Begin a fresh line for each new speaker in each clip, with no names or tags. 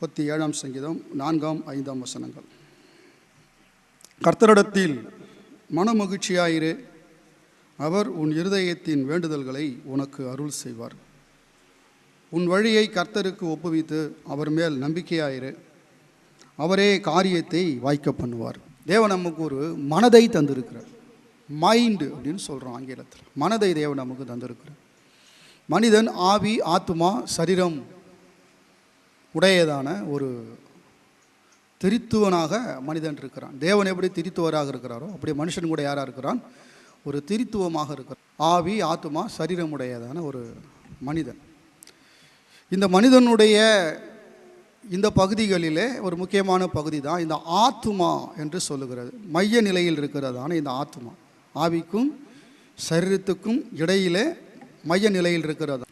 முப்பத்தி ஏழாம் சங்கீதம் நான்காம் ஐந்தாம் வசனங்கள். கர்த்தரிடத்தில் மனமகிழ்ச்சியாயிரு. அவர் உன் இருதயத்தின் வேண்டுதல்களை உனக்கு அருள் செய்வார். உன் வழியை கர்த்தருக்கு ஒப்புவித்து அவர் மேல் நம்பிக்கையாயிரு. அவரே காரியத்தை வாய்க்க பண்ணுவார். தேவன் நமக்கு ஒரு மனதை தந்திருக்கிறார். மைண்டு அப்படின்னு சொல்கிறோம் ஆங்கிலத்தில். மனதை தேவன் நமக்கு தந்திருக்கிறார். மனிதன் ஆவி ஆத்மா சரீரம் உடையதான ஒரு திரித்துவனாக மனிதன் இருக்கிறான். தேவன் எப்படி திரித்துவராக இருக்கிறாரோ அப்படி மனுஷன் கூட யாராக இருக்கிறான்? ஒரு திரித்துவமாக இருக்கிறான். ஆவி ஆத்மா சரீரமுடையதான ஒரு மனிதன். இந்த மனிதனுடைய இந்த பகுதிகளிலே ஒரு முக்கியமான பகுதி தான் இந்த ஆத்துமா என்று சொல்லுகிறது. மைய நிலையில் இருக்கிறதான இந்த ஆத்மா ஆவிக்கும் சரீரத்துக்கும் இடையிலே மைய நிலையில் இருக்கிறது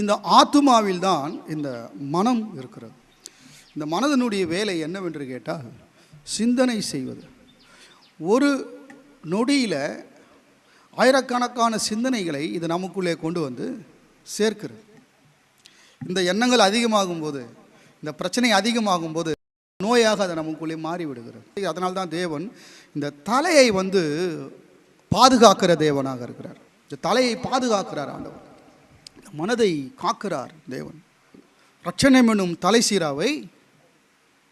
இந்த ஆத்மாவில் தான் இந்த மனம் இருக்கிறது. இந்த மனதனுடைய வேலை என்னவென்று கேட்டால் சிந்தனை செய்வது. ஒரு நொடியில் ஆயிரக்கணக்கான சிந்தனைகளை இது நமக்குள்ளே கொண்டு வந்து சேர்க்கிறது. இந்த எண்ணங்கள் அதிகமாகும் போது இந்த பிரச்சனை அதிகமாகும் போது நோயாக அதை நமக்குள்ளே மாறிவிடுகிறது. அதனால் தான் தேவன் இந்த தலையை வந்து பாதுகாக்கிற தேவனாக இருக்கிறார். இந்த தலையை பாதுகாக்கிறார் ஆண்டவர். மனதை காக்கிறார் தேவன். ரட்சணம் எனும் தலை சீராவை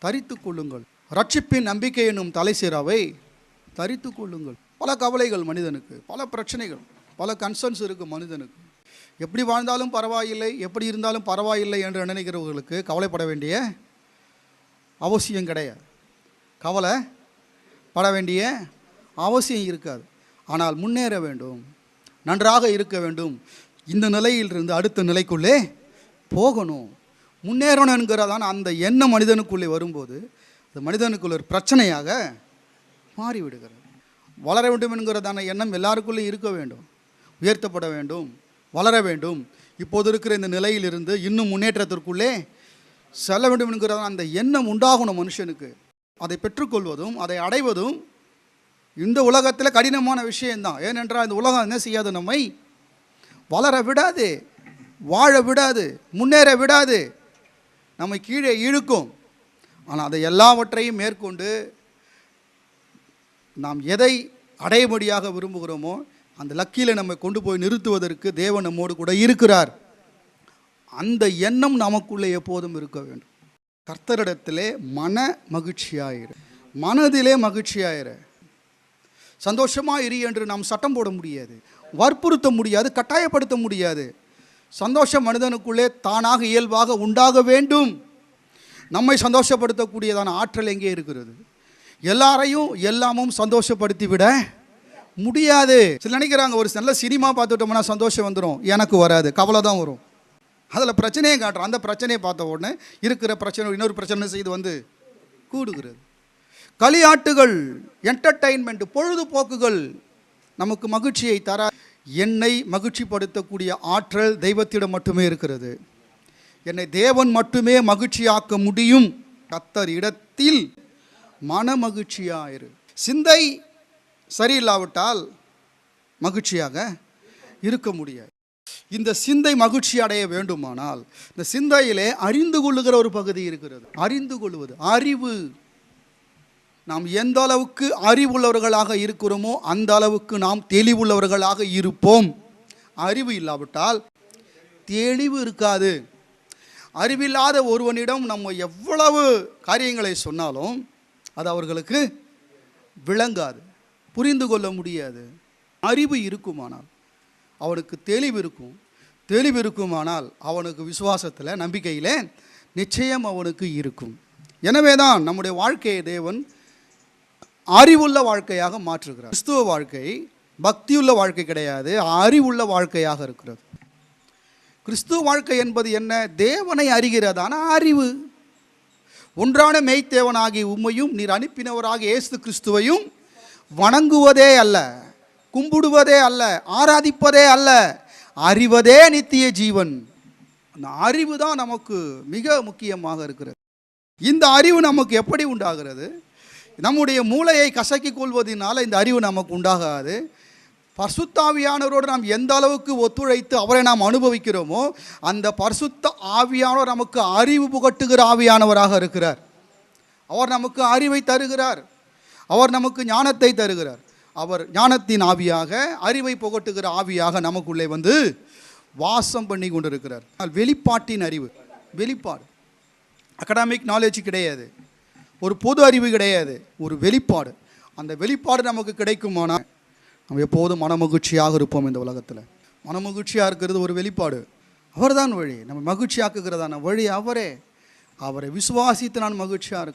தரித்து கொள்ளுங்கள். ரட்சிப்பின் நம்பிக்கை எனும் தலை சீராவை தரித்து கொள்ளுங்கள். பல கவலைகள் மனிதனுக்கு பல பிரச்சனைகள் பல கன்சர்ன்ஸ் இருக்குது மனிதனுக்கு. எப்படி வாழ்ந்தாலும் பரவாயில்லை எப்படி இருந்தாலும் பரவாயில்லை என்று நினைக்கிறவர்களுக்கு கவலைப்பட வேண்டிய அவசியம் கிடையாது. கவலை பட வேண்டிய அவசியம் இருக்காது. ஆனால் முன்னேற வேண்டும். நன்றாக இருக்க வேண்டும். இந்த நிலையிலிருந்து அடுத்த நிலைக்குள்ளே போகணும். முன்னேறணும் என்கிறதான அந்த எண்ணம் மனிதனுக்குள்ளே வரும்போது அது மனிதனுக்குள்ள ஒரு பிரச்சனையாக மாறிவிடுகிறது. வளர வேண்டும் என்கிறதான எண்ணம் எல்லாருக்குள்ளே இருக்க வேண்டும். உயர்த்தப்பட வேண்டும் வளர வேண்டும். இப்போது இருக்கிற இந்த நிலையிலிருந்து இன்னும் முன்னேற்றத்திற்குள்ளே செல்ல வேண்டும் என்கிறதான அந்த எண்ணம் உண்டாகணும் மனுஷனுக்கு. அதை பெற்றுக்கொள்வதும் அதை அடைவதும் இந்த உலகத்தில் கடினமான விஷயம்தான். ஏனென்றால் இந்த உலகம் என்ன செய்யாது நம்மை வளர விடாது வாழ விடாது முன்னேற விடாது. நம்மை கீழே இழுக்கும். ஆனால் அதை எல்லாவற்றையும் மேற்கொண்டு நாம் எதை அடையபடியாக விரும்புகிறோமோ அந்த லக்கியில் நம்மை கொண்டு போய் நிறுத்துவதற்கு தேவன் நம்மோடு கூட இருக்கிறார். அந்த எண்ணம் நமக்குள்ளே எப்போதும் இருக்க வேண்டும். கர்த்தரிடத்திலே மன மகிழ்ச்சியாயிரு. மனதிலே மகிழ்ச்சியாயிரு. சந்தோஷமாக இரு என்று நாம் சட்டம் போட முடியாது. வற்புறுத்த முடியாது கட்டாயப்படுத்த முடியாது. சந்தோஷம் மனிதனுக்குள்ளே தானாக இயல்பாக உண்டாக வேண்டும். நம்மை சந்தோஷப்படுத்தக்கூடியதான ஆற்றல் எங்கே இருக்கிறது? எல்லாரையும் எல்லாமும் சந்தோஷப்படுத்தி விட முடியாது. சில நினைக்கிறாங்க ஒரு நல்ல சினிமா பார்த்துட்டோம்னா சந்தோஷம் வந்துடும் எனக்கு வராது கவலை தான் வரும். அதில் பிரச்சனையை காட்டுறோம். அந்த பிரச்சனையை பார்த்த உடனே இருக்கிற பிரச்சனை இன்னொரு பிரச்சனை செய்து வந்து கூடுகிறது. களியாட்டுகள் என்டர்டைன்மெண்ட் பொழுதுபோக்குகள் நமக்கு மகிழ்ச்சியை தர. என்னை மகிழ்ச்சிப்படுத்தக்கூடிய ஆற்றல் தெய்வத்திடம் மட்டுமே இருக்கிறது. என்னை தேவன் மட்டுமே மகிழ்ச்சியாக்க முடியும். கத்தர் இடத்தில் மன மகிழ்ச்சியாயிரு சிந்தை சரியில்லாவிட்டால் மகிழ்ச்சியாக இருக்க முடியாது. இந்த சிந்தை மகிழ்ச்சி அடைய வேண்டுமானால் இந்த சிந்தையிலே அறிந்து கொள்ளுகிற ஒரு பகுதி இருக்கிறது. அறிந்து கொள்வது அறிவு. நாம் எந்த அளவுக்கு அறிவுள்ளவர்களாக இருக்கிறோமோ அந்த அளவுக்கு நாம் தெளிவுள்ளவர்களாக இருப்போம். அறிவு இல்லாவிட்டால் தெளிவு இருக்காது. அறிவில்லாத ஒருவனிடம் நம்ம எவ்வளவு காரியங்களை சொன்னாலும் அது அவர்களுக்கு விளங்காது புரிந்து கொள்ள முடியாது. அறிவு இருக்குமானால் அவனுக்கு தெளிவு இருக்கும். தெளிவு இருக்குமானால் அவனுக்கு விசுவாசத்தில் நம்பிக்கையில் நிச்சயம் அவனுக்கு இருக்கும். எனவே தான் நம்முடைய வாழ்க்கையை தேவன் அறிவுள்ள வாழ்க்கையாக மாற்றுகிறார் கிறிஸ்துவ வாழ்க்கை பக்தியுள்ள வாழ்க்கை கிடையாது அறிவுள்ள வாழ்க்கையாக இருக்கிறது. கிறிஸ்துவ வாழ்க்கை என்பது என்ன? தேவனை அறிகிறதான அறிவு. ஒன்றான மெய்த்தேவனாகி உம்மையும் நீர் அனுப்பினவராக இயேசு கிறிஸ்துவையும் வணங்குவதே அல்ல கும்பிடுவதே அல்ல ஆராதிப்பதே அல்ல அறிவதே நித்திய ஜீவன். அந்த அறிவு தான் நமக்கு மிக முக்கியமாக இருக்கிறது. இந்த அறிவு நமக்கு எப்படி உண்டாகிறது? நம்முடைய மூளையை கசக்கி கொள்வதனால இந்த அறிவு நமக்கு உண்டாகாது. பரிசுத்தாவியானவரோடு நாம் எந்த அளவுக்கு ஒத்துழைத்து அவரை நாம் அனுபவிக்கிறோமோ அந்த பரிசுத்த ஆவியானவர் நமக்கு அறிவு புகட்டுகிற ஆவியானவராக இருக்கிறார். அவர் நமக்கு அறிவை தருகிறார். அவர் நமக்கு ஞானத்தை தருகிறார். அவர் ஞானத்தின் ஆவியாக அறிவை புகட்டுகிற ஆவியாக நமக்குள்ளே வந்து வாசம் பண்ணி கொண்டிருக்கிறார். வெளிப்பாட்டின் அறிவு வெளிப்பாடு அகடாமிக் நாலேஜ் கிடையாது. ஒரு பொது அறிவு கிடையாது ஒரு வெளிப்பாடு. அந்த வெளிப்பாடு நமக்கு கிடைக்குமானால் நம்ம எப்போதும் மனமகிழ்ச்சியாக இருப்போம் இந்த உலகத்தில். மனமகிழ்ச்சியாக இருக்கிறது ஒரு வெளிப்பாடு. அவர்தான் வழி. நம்ம மகிழ்ச்சியாக்குகிறதான வழி அவரே. அவரை விசுவாசித்து நான் மகிழ்ச்சியாக இருக்கிறேன்